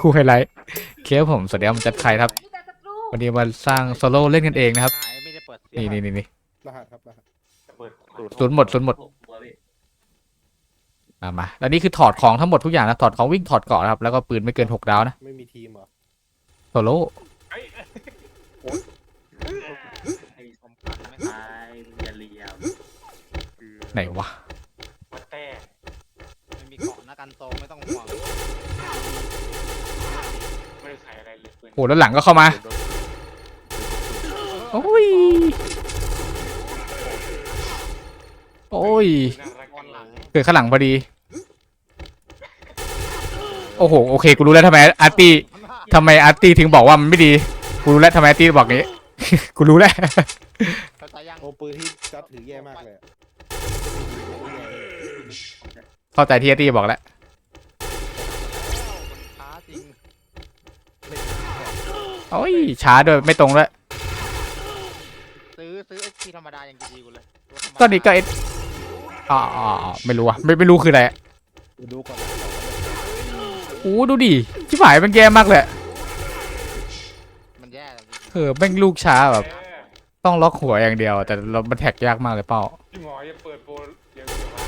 คู่ไฮไลท์เคสผมสวัสดีครับผมจัดใครครับมีแต่ศัตรูวันนี้มาสร้างโซโล่เล่นกันเองนะครับหายไม่ได้เปิดเสียนี่งนี่นี่นี่รหัสครับรหัสเปิดศูนย์หมดศูนย์หมดมามาแล้วนี่คือถอดของทั้งหมดทุกอย่างนะถอดของวิ่งถอดเกราะนะครับ แล้วก็ปืนไม่เกินหกดาวนะไม่มีทีมเหรอโซโล่ไอ้ให้ชมกันไม่ตายอย่าเลียวไหนวะวัดแต่ไม่มีเกาะนะกันโตไม่ต้องห่วง ไม่ได้ใส่อะไรเลยเพื่อนโอ้แล้วหลังก็เข้ามา โอ้ย โอ้ย น่ารักบอลหลังเกิดข้างหลังพอดี โอ้โห โอเค กูรู้แล้วทำไมอาร์ตี้ทำไมอาร์ตี้ถึงบอกว่ามันไม่ดี กูรู้แล้วทำไมอาร์ตี้บอกงี้ กูรู้แล้ว เข้าใจยังโอ้ปืนที่จัดถือแย่มากเลยอะเข้าใจที่อาร์ตี้บอกแล้ว โอ้ยช้าด้วยไม่ตรงด้วยซื้อซื้อเอสพีธรรมดายังดีกูเลยตัวธรรมดาก็นี่ก็เอ็ดอ่าอ่าอ่าไม่รู้อะไม่ไม่รู้คืออะไรอะดูดูก่อนนะโอ้ดูดิชิบหายมันแย่มากเลยมันแย่จริงเออแม่งลูกช้าแบบเออต้องล็อกหัวอย่างเดียว แต่เรามันแท็กยากมากเลยเป้าพี่หมออย่าเปิดโปรเดี๋ยวเดี๋ยวมา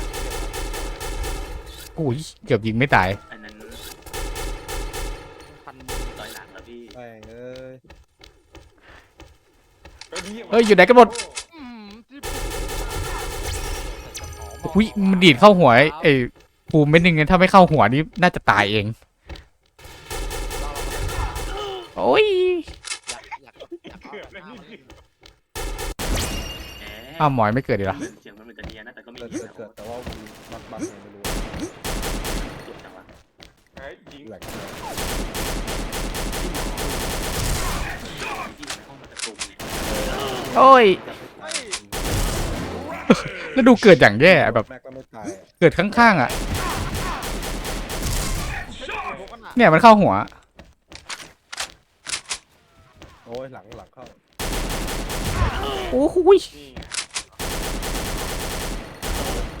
อุ้ยเกือบยิงไม่ตาย อันนั้น พัน ต่อยหลังแล้วพี่ แม่งเอ้ย เฮ้ยอยู่ไหนกันหมดอุ้ยมันดีดเข้าหัวไอ้ภูมิเม็ดนึงถ้าไม่เข้าหัวนี่น่าจะตายเอง โอ้ยอยากอยากอยากเอาหน้ามาเล่นแหมอ้าวหมอยไม่เกิดดีหรอ เสียงมันเป็นจะเนียนนะแต่ก็ไม่ เกิด เนีย เกิ น ดเกิดแต่ว่ามันบักบักไงไม่รู้ สุดจังวะ ไอ้ยิง แหลก ที่ในห้องมันจะตุ่มเนี่ย โอ้ยเฮ้ย แล้วดูเกิดอย่างแย่แบบ แม็กก็ไม่ตายอะเกิดข้างๆอะพวกกันอะเนี่ยมันเข้าหัว โอ้ยหลังหลังเข้าโอ้โหยนี่ไง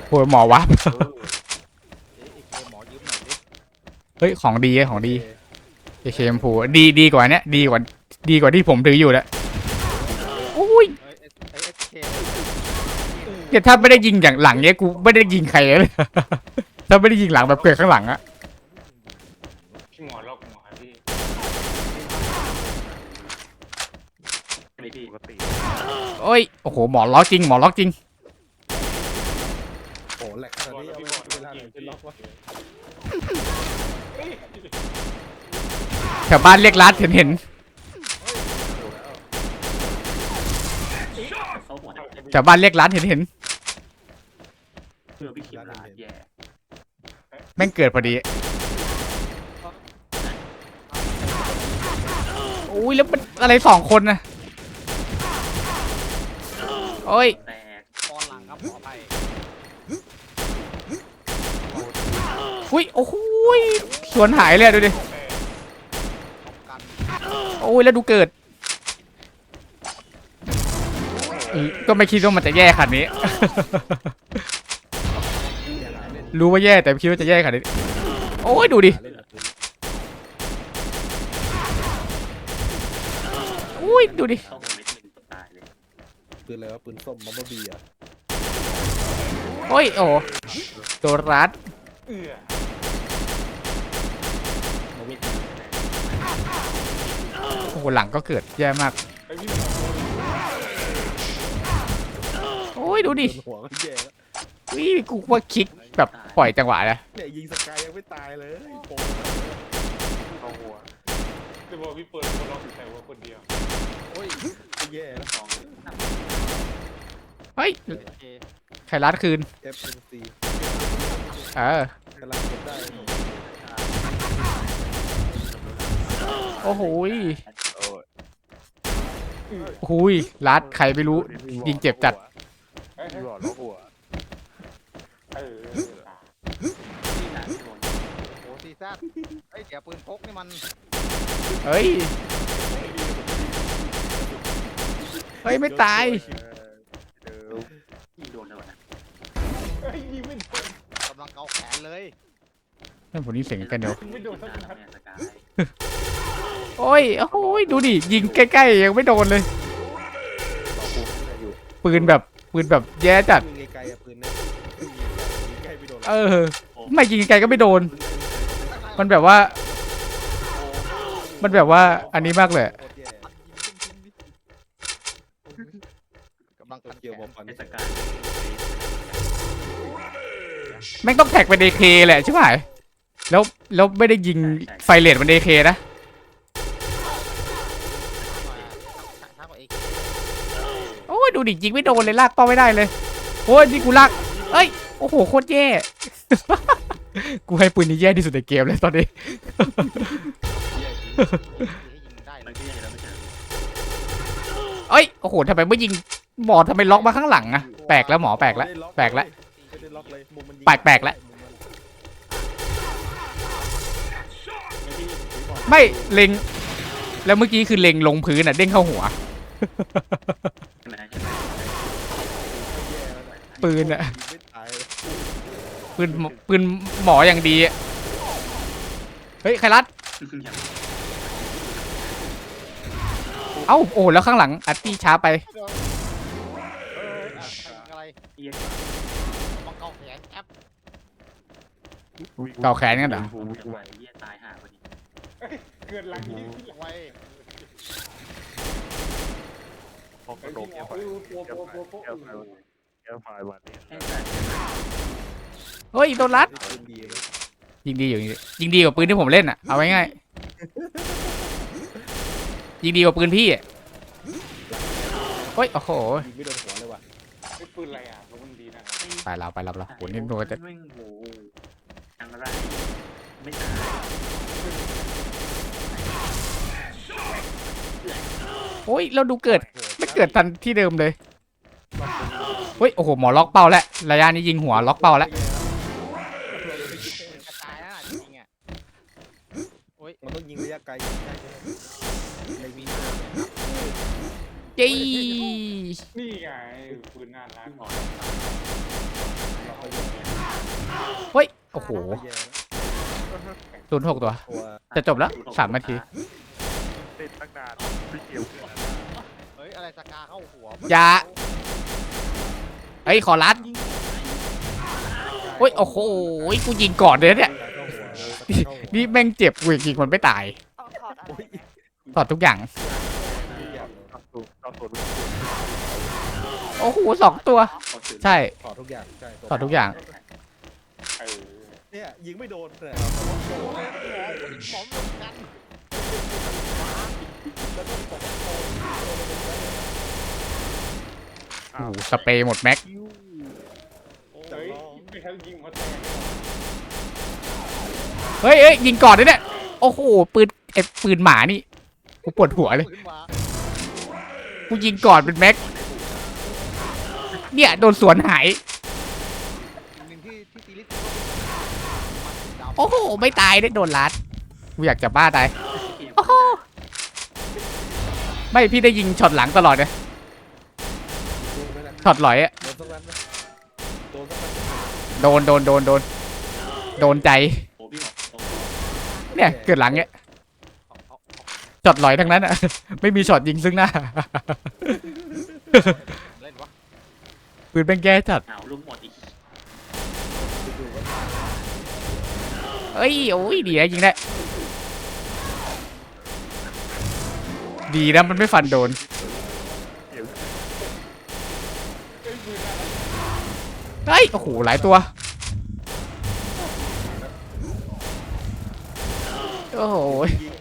โหหมอวับเอ๊ะไอ้เคหมอยืมหน่อยดิเฮ้ยของดีของดีเอเคมพูดีดีกว่าเนี้ยดีกว่าดีกว่าที่ผมถืออยู่แล้วโอ้ย เอ้ยเอสเอสเค เนี่ยถ้าไม่ได้ยิงอย่างหลังเนี้ยกูไม่ได้ยิงใครเลย ถ้าไม่ได้ยิงหลังแบบเกิดข้างหลังอะพี่หมอล็อกหัวพี่ไม่พี่โอ้ยโอ้โหหมอล็อกจริงหมอล็อกจริง โอ้แหลกขนาดบอกนี้แล้วเอาพี่ไว้หมอเวลาไหนยิงจะล็อกวะแถวบ้านเรียกรัดเห็นเห็นเขาหัวแถวบ้านเรียกรัดเห็นเห็น เพื่อพี่เขียนลาดแย่แม่งเกิดพอดีโอ้ยแล้วมันอะไรสองคนนะโอ้ยแตกตอนหลังครับขอไปอุ้ยโอ้โหยสวนหายเลยอะดูดิตบกันโอ้ยแล้วดูเกิดอืมก็ไม่คิดว่ามันจะแย่ขนาดนี้ รู้ว่าแย่แต่ไม่คิดว่าจะแย่ขนาดนี้โอ้ยดูดิเล่นแบบนี้อุ้ยดูดิเข้าหัวเม็ดหนึ่งตายเลยปืนอะไรวะปืนส้มมัมเบอร์บีอะโอ้ยโอ้ตัวรัดเอื้อมันไม่โอ้โหหลังก็เกิดแย่มากไอ้พี่หมอโอ้ยดูดิปืนหัวก็แย่แล้ว วิกูว่าคลิก แบบปล่อยจังหวะนะเนี่ยยิงสกายยังไม่ตายเลยโป่งเข้าหัวจะบอกพี่เปิดโปรล็อกอยู่แต่หัวคนเดียวโอ้ยก็แย่แล้วสองเฮ้ยเอสเคใครรัดคืน FNC เออกำลังเก็บได้โอ้โหยโอ้โหยรัดใครไม่รู้ยิงเจ็บจัดเอ้ยหลอดล็อกหัว เออที่ร้านโดนโอ้ซีแซดไอ้เดี๋ยวปืนพกนี่มันเฮ้ย เฮ้ย ไม่ตายที่โดนแล้วนะเฮ้ยยิงไม่โดนกำลังเกาแขนเลยนั่นผมนี่เสียงกันเดียวไม่โดนสักนัดเนี่ยสกายโอ้ย โอ้ย ดูดิ ยิงใกล้ๆ ยังไม่โดนเลย ปืนแบบ ปืนแบบแย่จัด ยิงไกลๆอะปืนนี่ยยิงใกล้ไม่โดน เออ ไม่ยิงไกลก็ไม่โดน มันแบบว่า มันแบบว่าอันนี้มากเลยโคตรแย่กำลังตัวตัดเกียวแขบอกนฟันไอ้สกายแม่งต้องแท็กเป็นเอเคแหละใช่ไหมแล้วแล้วไม่ได้ยิงไฟเลทมันเอเคนะช้ากว่าเอกโอ้ยดูดิยิงไม่โดนเลยลากเป้าไม่ได้เลยโอ้ยนี่กูลากเอ้ยโอ้โหโคตรแย่ กูให้ปืนนี้แย่ที่สุดในเกมเลยตอนนี้แย่จริงให้ยิงได้เลมันยก็ยังแล้วไม่ใช่เอ้ย โอ้โหทำไมไม่ยิงหมอทำไมล็อกมาข้างหลังอะแปลกแล้วหมอแปลกแล้ว แปลกแล้วไม่ได้ล็อกเลยมุมมันยิงแปลกๆแล้วมุมมันไม่ที่ผมบอกไม่เล็ง แล้วเมื่อกี้คือเล็งลงพื้นอะเด้งเข้าหัว ใช่ไหมใช่ไหมแย่แล้วนะปืนอะ ยิงไม่ตายเลยปืนปืนหมออย่างดีอะเฮ้ยใครรัดอย่างเอ้าโอ้แล้วข้างหลังอัดตี้ช้าไปเอออะใครยิงอะไรเอียงบังเกาแขนแอปเกาแขนกันเหรอจังหวะเยี่ยตายห่าพอดีเกินลังนี้ไว้ไอ้ที่หมอคือตัวตัวตัวตัวไอ้สัตว์ เฮ้ยโดนรัดนี่ปืนดีเลยยิงดีอยู่ยิงดีกว่าปืนที่ผมเล่นอะเอาไว้ง่ายยิงดีกว่าปืนพี่อะเฮ้ย โอ้โห ยิงไม่โดนหัวเลยว่ะไอ้ปืนอะไรอะมันดีนะไปเราไปเราเราโหนี่โดนจะแม่งโหทางไรไม่ตายโอ้ย เราดูเกิดโอ้โหไม่เกิดทันที่เดิมเลย เฮ้ย โอ้โห หมอล็อกเป้าแล้วระยะนี้ยิงหัวล็อกเป้าแล้ว กระจายแล้วจริงๆอะ มันต้องยิงระยะ ไกลยิงได้ใช่ไหมในวีดีโอเนี่ยจีนี่ไงปืนน่ารักเราก็ยิงเฮ้ย โอ้โหก็แย่แล้วศูนย์หกตัว ตัวจะจบแล้วสามนาที ติดตั้งนานไม่เกี่ยวเฮ้ย อะไรสกาเข้าหัวอย่า เฮ้ย ขอรัดเฮ้ย โอ้โห กูยิงก่อนเลยนะเนี่ยเข้าหัวเลยเข้าหัว นี่แม่งเจ็บกูยิงมันไม่ตายต้อง ถอดอะไรโอ้ยไหมถอดทุกอย่างทุกอย่างเลยเอาสูตรเอาสูตรโอ้โหสองตัว ใช่ ถอดทุกอย่างใช่ถอดทุกอย่าง เออเนี่ยยิงไม่โดนเลยหมอเหมือนกันโอ้โหสเปรย์หมดแม็กจังเฮ้ยลองไม่ทันยิงมาแตกเฮ้ยเอ้ยยิงก่อนเลยเนี่ย โอ้โห ปืน ไอ้ปืนหมานี่กูปวดหัวเลยปืนมากูยิงก่อนเป็นแม็กเนี่ยโดนสวนหายหนึ่งที่ที่ซีรีส์โอ้โห ไม่ตายได้โดนลัดกูอยากจะบ้าตายโอ้โหไม่พี่ได้ยิงช็อตหลังตลอดเลยโดนไหมล่ะช็อตหลอยอะโดนสักนัดไหมโดนสักนัดโดนโดนโดนโดนโดนใจ โอ้พี่บอกตรงเนี่ยเกิดหลังเนี่ยเอาเอา ช็อตหลอยทั้งนั้นอะไม่มีช็อตยิงซึ่งหน้า เล่นวะปืนเป็นแก้จัด หนาวลุกหมดอีกเอ้ย โอ้ย ดีนะยิงได้ ดีนะ มันไม่ฟันโดน เฮ้ย โอ้โห หลายตัว โอ้โห ยิง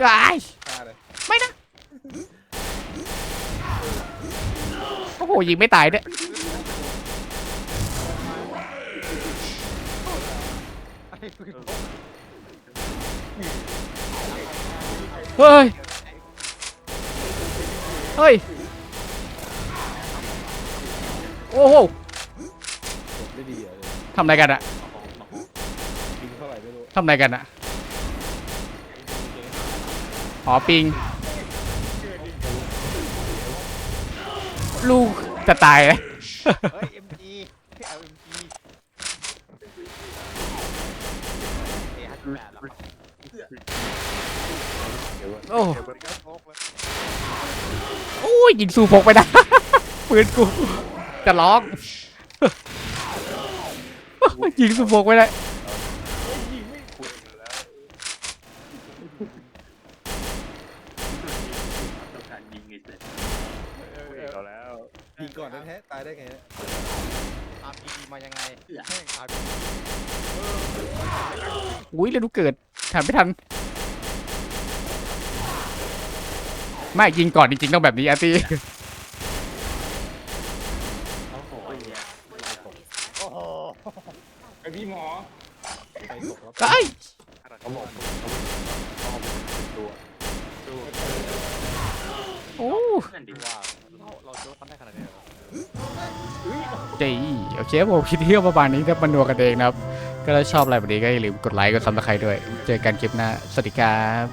ได้ละอ้ายฆ่าเลยโอ้โห ยิงไม่ตายด้วยไอ้ปืนเฮ้ย เฮ้ย โอ้โหจบได้ดีเหรอเลยทำอะไรกันอะ มาของมาของ ยิงเท่าไหร่ไม่รู้ทำอะไรกันอะอ๋อปิง ลูกจะตายเลยเฮ้ย MG เฮ้ย LMG เอห้าสิบแปดแล้วครับโอ้เดี๋ยวมันเดี๋ยวโชคเลยโอ้ยยิงสู้พกไปได้ปืนกู จะร้อง ยิงสู้พกไปได้ ต้อง การยิงไงเสร็จคุยกับเราแล้วยิงก่อนแท้ๆตายได้ไงเนี่ย RPG มายังไงแม่ง RPG อุ้ยเลยดูเกิดทันไม่ทัน ไม่ยิงก่อนจริงๆต้องแบบนี้อาร์ตี้โอ้โหแย่โอ้โหไอพี่หมอไปตกแล้วไอ้ยขนาดเขาบอกมึงเขาบอกมึงเป็นตัวดู โอ้นั่นดิว่าเราเราโดนกันได้ขนาดนี้เหรอจีโอเคผมคิดเที่ยวประมาณนี้ครับมันนัวกันเองนะครับ ก็ถ้าชอบอะไรแบบนี้ก็อย่าลืมกดไลค์กดซับสไครต์ด้วย เจอกันคลิปหน้า สวัสดีครับ